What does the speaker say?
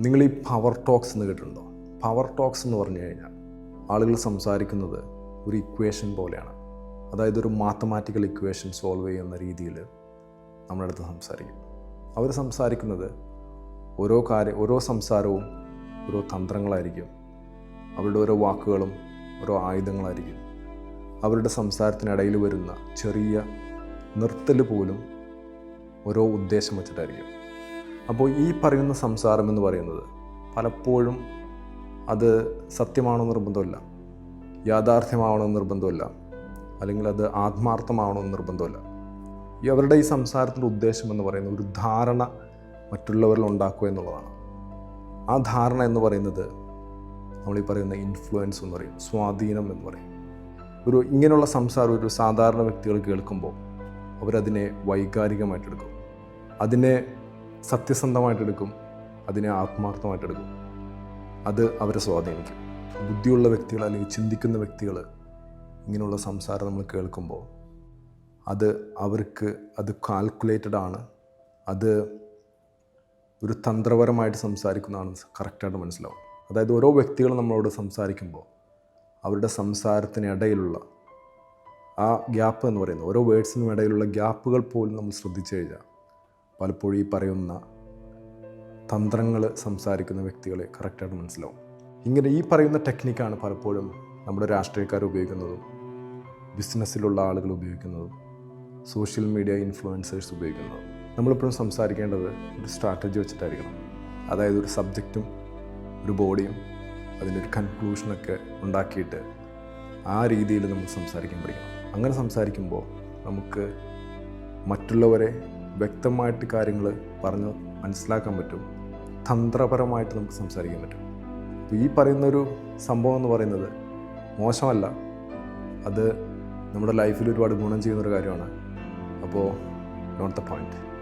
നിങ്ങൾ ഈ power talks എന്ന് കേട്ടിട്ടുണ്ടോ? പവർ ടോക്സ് എന്ന് പറഞ്ഞു കഴിഞ്ഞാൽ ആളുകൾ സംസാരിക്കുന്നത് ഒരു ഇക്വേഷൻ പോലെയാണ്. അതായത് ഒരു മാത്തമാറ്റിക്കൽ ഇക്വേഷൻ സോൾവ് ചെയ്യുന്ന രീതിയിൽ നമ്മുടെ അടുത്ത് സംസാരിക്കും. അവർ സംസാരിക്കുന്നത് ഓരോ കാര്യം ഓരോ സംസാരവും ഓരോ തന്ത്രങ്ങളായിരിക്കും. അവരുടെ ഓരോ വാക്കുകളും ഓരോ ആയുധങ്ങളായിരിക്കും. അവരുടെ സംസാരത്തിനിടയിൽ വരുന്ന ചെറിയ നിർത്തൽ പോലും ഓരോ ഉദ്ദേശം വെച്ചിട്ടായിരിക്കും. അപ്പോൾ ഈ പറയുന്ന സംസാരം എന്ന് പറയുന്നത് പലപ്പോഴും അത് സത്യമാണോ നിർബന്ധമില്ല. യാഥാർത്ഥ്യമാവണമെന്ന് നിർബന്ധമില്ല. അല്ലെങ്കിൽ അത് ആത്മാർത്ഥമാവണമെന്ന് നിർബന്ധമില്ല. ഈ അവരുടെ ഈ സംസാരത്തിന്റെ ഉദ്ദേശം എന്ന് പറയുന്നത് ഒരു ധാരണ മറ്റുള്ളവരിൽ ഉണ്ടാക്കുക എന്നുള്ളതാണ്. ആ ധാരണ എന്ന് പറയുന്നത് നമ്മൾ ഈ പറയുന്ന ഇൻഫ്ലുവൻസ് എന്ന് പറയും സ്വാധീനം എന്ന് പറയും. ഒരു ഇങ്ങനെയുള്ള സംസാരം ഒരു സാധാരണ വ്യക്തികൾ കേൾക്കുമ്പോൾ അവരതിനെ വൈകാരികമായിട്ടെടുക്കും അതിനെ സത്യസന്ധമായിട്ടെടുക്കും. അതിനെ ആത്മാർത്ഥമായിട്ടെടുക്കും. അത് അവരെ സ്വാധീനിക്കും. ബുദ്ധിയുള്ള വ്യക്തികൾ അല്ലെങ്കിൽ ചിന്തിക്കുന്ന വ്യക്തികൾ ഇങ്ങനെയുള്ള സംസാരം നമ്മൾ കേൾക്കുമ്പോൾ അത് അവർക്ക് അത് കാൽക്കുലേറ്റഡ് ആണ്. അത് ഒരു തന്ത്രപരമായിട്ട് സംസാരിക്കുന്നതാണ് കറക്റ്റായിട്ട് മനസ്സിലാവും. അതായത് ഓരോ വ്യക്തികളും നമ്മളോട് സംസാരിക്കുമ്പോൾ അവരുടെ സംസാരത്തിനിടയിലുള്ള ആ ഗ്യാപ്പ് എന്ന് പറയുന്നത് ഓരോ വേർഡ്സിനും ഇടയിലുള്ള ഗ്യാപ്പുകൾ പോലും നമ്മൾ ശ്രദ്ധിച്ചു കഴിഞ്ഞാൽ പലപ്പോഴും ഈ പറയുന്ന തന്ത്രങ്ങൾ സംസാരിക്കുന്ന വ്യക്തികളെ കറക്റ്റായിട്ട് മനസ്സിലാവും. ഇങ്ങനെ ഈ പറയുന്ന ടെക്നിക്കാണ് പലപ്പോഴും നമ്മുടെ രാഷ്ട്രീയക്കാർ ഉപയോഗിക്കുന്നതും ബിസിനസ്സിലുള്ള ആളുകൾ ഉപയോഗിക്കുന്നതും സോഷ്യൽ മീഡിയ ഇൻഫ്ലുവൻസേഴ്സ് ഉപയോഗിക്കുന്നതും. നമ്മളിപ്പോഴും സംസാരിക്കേണ്ടത് ഒരു സ്ട്രാറ്റജി വെച്ചിട്ടായിരിക്കണം. അതായത് ഒരു സബ്ജക്റ്റും ഒരു ബോഡിയും അതിനൊരു കൺക്ലൂഷനൊക്കെ ഉണ്ടാക്കിയിട്ട് ആ രീതിയിൽ നമ്മൾ സംസാരിക്കാൻ പഠിക്കണം. അങ്ങനെ സംസാരിക്കുമ്പോൾ നമുക്ക് മറ്റുള്ളവരെ വ്യക്തമായിട്ട് കാര്യങ്ങൾ പറഞ്ഞ് മനസ്സിലാക്കാൻ പറ്റും. തന്ത്രപരമായിട്ട് നമുക്ക് സംസാരിക്കാൻ പറ്റും. അപ്പോൾ ഈ പറയുന്നൊരു സംഭവം എന്ന് പറയുന്നത് മോശമല്ല. അത് നമ്മുടെ ലൈഫിൽ ഒരുപാട് ഗുണം ചെയ്യുന്നൊരു കാര്യമാണ്. അപ്പോൾ നോട്ട് ദ പോയിന്റ്